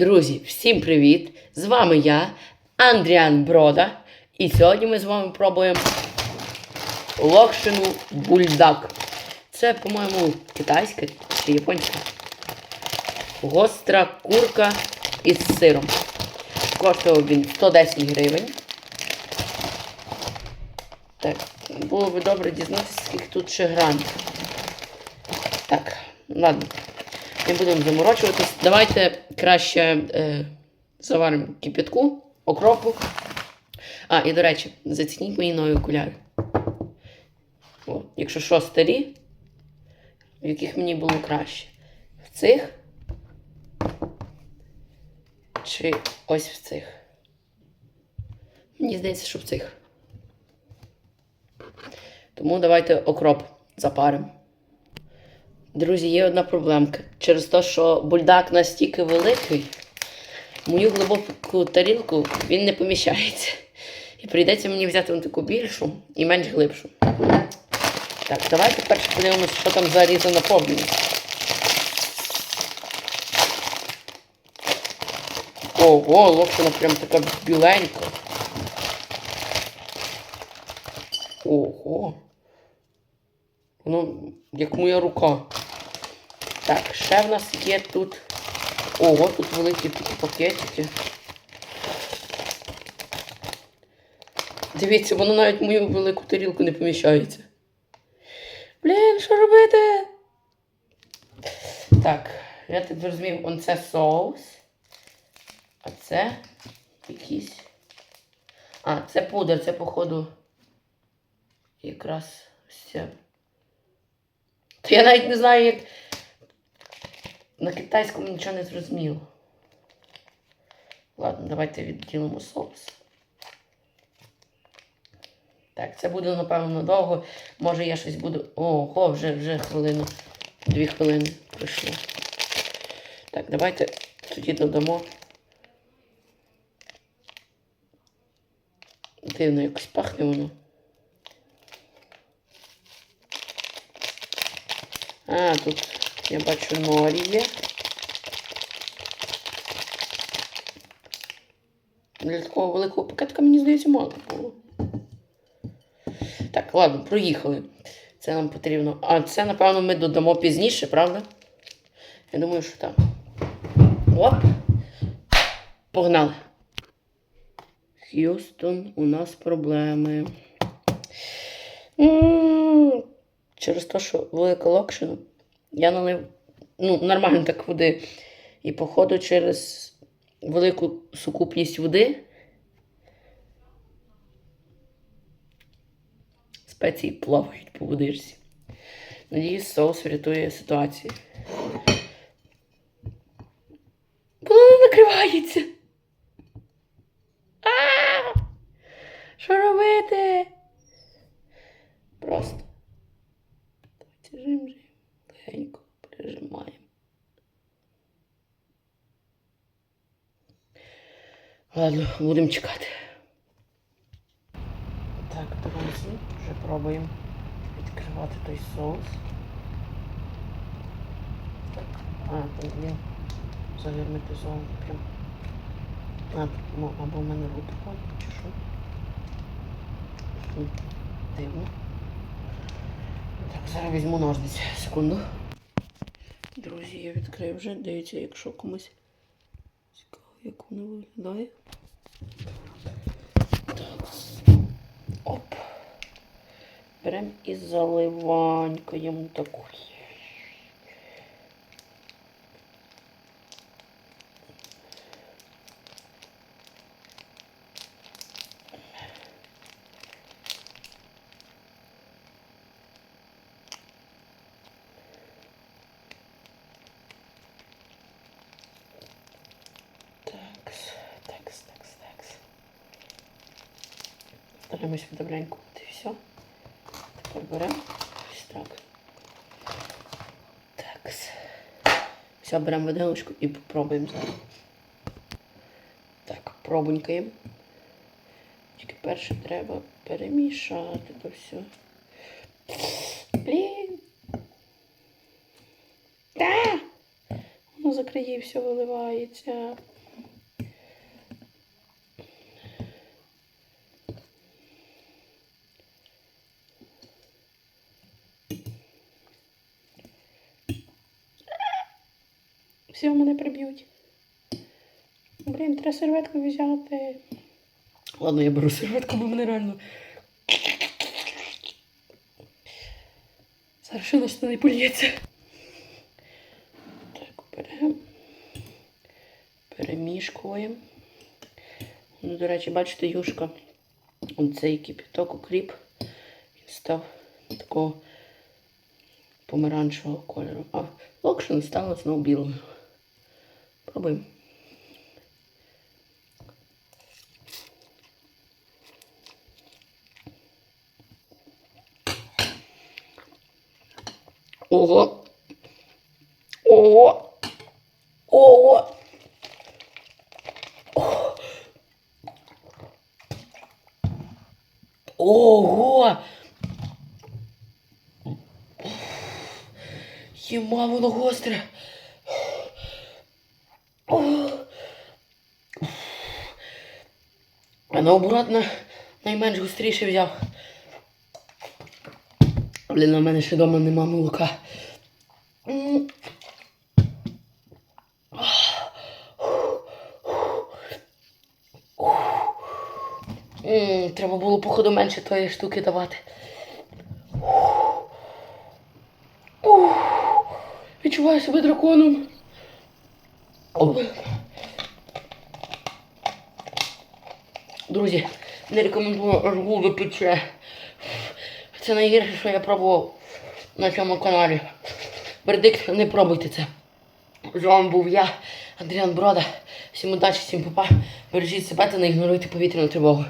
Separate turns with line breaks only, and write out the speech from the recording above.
Друзі, всім привіт! З вами я, Андріан Брода. І сьогодні ми з вами пробуємо локшину бульдак. Це, по-моєму, китайська чи японська. Гостра курка із сиром. Коштував він 110 гривень. Так, було би добре дізнатися, скільки тут ще грамів. Так, ладно. Не будемо заморочуватись. Давайте краще е, заваримо кипятку, окропу. А, і до речі, зацініть мої нові окуляри. О, якщо що, старі, в яких мені було краще. В цих. Чи ось в цих. Мені здається, що в цих. Тому давайте окроп запаримо. Друзі, є одна проблемка. Через те, що бульдак настільки великий, мою глибоку тарілку він не поміщається. І прийдеться мені взяти таку більшу і менш глибшу. Так, давайте перше подивимося, що там за різонаповненість. Ого, локшина прям така біленька. Ого. Воно як моя рука. Так, ще в нас є тут. Ого, тут великі такі пакетики. Дивіться, воно навіть в мою велику тарілку не поміщається. Блін, що робити? Так, я так зрозумів, он це соус. А це якийсь. А, це пудр, це, походу, якраз. То я навіть не знаю, як. На китайському нічого не зрозуміло. Ладно, давайте відділимо соус. Так, це буде, напевно, довго. Може я щось буду. Ого, вже, вже хвилину. Дві хвилини пройшло. Так, давайте тоді додамо. Дивно якось пахне воно. А, тут я бачу норі. Для такого великого пакетика, мені здається, мало було. Так, ладно, проїхали. Це нам потрібно. А це, напевно, ми додамо пізніше, правда? Я думаю, що так. Оп. Погнали. Х'юстон, у нас проблеми. М, Через те, що велика локшина, я налив ну, нормально так води. І, походу, через велику сукупність води спеції плавають по водичці. Надіюсь, соус врятує ситуацію. Воно не накривається. А! Що робити? Просто. Давайте жим, жим. Легенько прижимаємо. Ладно, будемо чекати. Так, друзі, вже пробуємо відкривати той соус. А, він загерметизований прям. А, ну, або в мене падають, чи що. Дивно. Так, зараз візьму ножниці. Секунду. Друзі, я відкрив вже. Дивіться, якщо комусь як воно виглядає. Так. Оп. Беремо і заливанькаємо таку. Стараємось добренько і все. Тепер беремо ось так. Такс. Все, беремо виделочку і попробуємо зараз. Так, пробунькаємо. Тільки перше треба перемішати то все. Блін. Та! Воно за краї все виливається. Все, мене приб'ють. Блін, треба серветку взяти. Ладно, я беру серветку, бо мене реально. Зараз не польється. Так, беремо. Перемішкуємо. Ну, до речі, бачите, юшка. Оцей кипяток укріп. Він став такого помаранчевого кольору. А локшин стало знову білим. Пробуємо. Ого. Ого. Ого. Ого. Єма, воно гостре. А наоборот, на найменш гостріше взяв. Блін, у мене ще вдома нема молока. Треба було, походу, менше тої штуки давати. Відчуваю себе драконом. Друзі, не рекомендую аж пече. Це найгірше, що я пробував на цьому каналі. Вердикт, не пробуйте це. З вами був я, Андріан Брода. Всім удачі, всім папа. Бережіть себе та не ігноруйте повітряну тривогу.